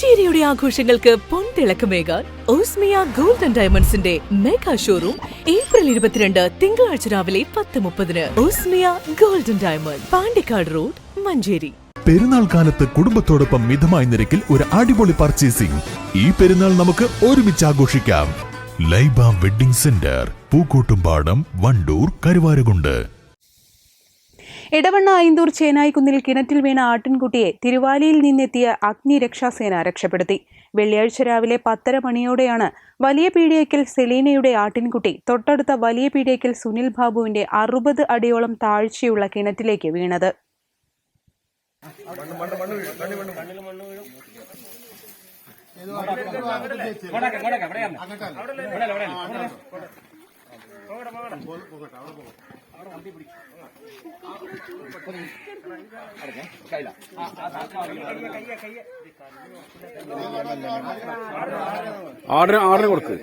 മഞ്ചേരിയുടെ ആഘോഷങ്ങൾക്ക് പൊൻതിളക്കമേകാൻ ഓസ്മിയ gold and ഡയമണ്ട്സിന്റെ മെഗാ ഷോറൂം ഏപ്രിൽ ഇരുപത്തിരണ്ട് തിങ്കളാഴ്ച രാവിലെ പത്ത് മുപ്പതിന്. Osmia gold and diamond Pandikkad road Manjeri. Perunnal കാലത്ത് കുടുംബത്തോടൊപ്പം മിതമായ നിരക്കിൽ ഒരു അടിപൊളി പർച്ചേസിംഗ് ഈ പെരുന്നാൾ നമുക്ക് ഒരുമിച്ച് ആഘോഷിക്കാം. Laiba wedding centre Pookkottumpadam Wandoor Karuvarakundu. Edavanna Ainthoor ചേനായിക്കുന്നിൽ കിണറ്റിൽ വീണ ആട്ടിൻകുട്ടിയെ തിരുവാലിയിൽ നിന്നെത്തിയ അഗ്നിരക്ഷാസേന രക്ഷപ്പെടുത്തി. വെള്ളിയാഴ്ച രാവിലെ പത്തര മണിയോടെയാണ് വലിയ പീഡിയക്കൽ സെലീനയുടെ ആട്ടിൻകുട്ടി തൊട്ടടുത്ത വലിയ പീഡിയക്കൽ സുനിൽ ബാബുവിന്റെ അറുപത് അടിയോളം താഴ്ചയുള്ള കിണറ്റിലേക്ക് വീണത്. ആർഡർ ആർഡർ കൊടുക്ക്.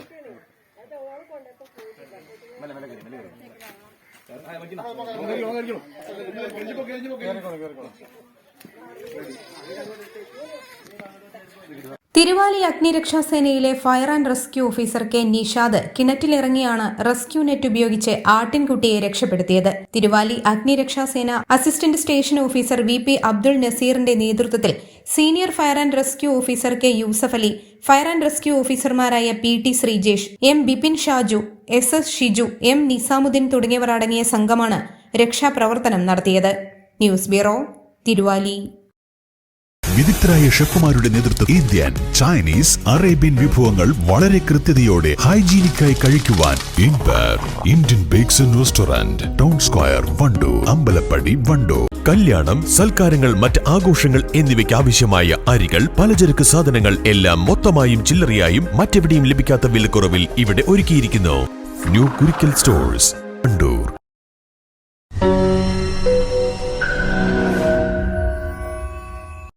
Thiruvali അഗ്നിരക്ഷാസേനയിലെ fire and rescue officer K Nishad കിണറ്റിലിറങ്ങിയാണ് rescue net ഉപയോഗിച്ച് ആട്ടിൻകുട്ടിയെ രക്ഷപ്പെടുത്തിയത്. Thiruvali അഗ്നിരക്ഷാസേന assistant station officer V P Abdul നസീറിന്റെ നേതൃത്വത്തിൽ senior fire and rescue officer K Yusuf Ali fire and rescue ഓഫീസർമാരായ P T Sreejesh M Bipin Shaju S S Shiju M Nizamuddin തുടങ്ങിയവർ അടങ്ങിയ സംഘമാണ് രക്ഷാപ്രവർത്തനം നടത്തിയത്. News bureau Thiruvali. വിദഗ്ധരായ ഷെഫുമാരുടെ നേതൃത്വം ഇന്ത്യൻ ചൈനീസ് അറേബ്യൻ വിഭവങ്ങൾ വളരെ കൃത്യതയോടെ ഹൈജീനിക്കായി കഴിക്കുവാൻ Indian bakes and restaurant town square Wandoor Ambalappadi Wandoor. കല്യാണം സൽക്കാരങ്ങൾ മറ്റ് ആഘോഷങ്ങൾ എന്നിവയ്ക്ക് ആവശ്യമായ അരികൾ പലചരക്ക് സാധനങ്ങൾ എല്ലാം മൊത്തമായും ചില്ലറയായും മറ്റെവിടെയും ലഭിക്കാത്ത വിലക്കുറവിൽ ഇവിടെ ഒരുക്കിയിരിക്കുന്നു. New Kurikkal stores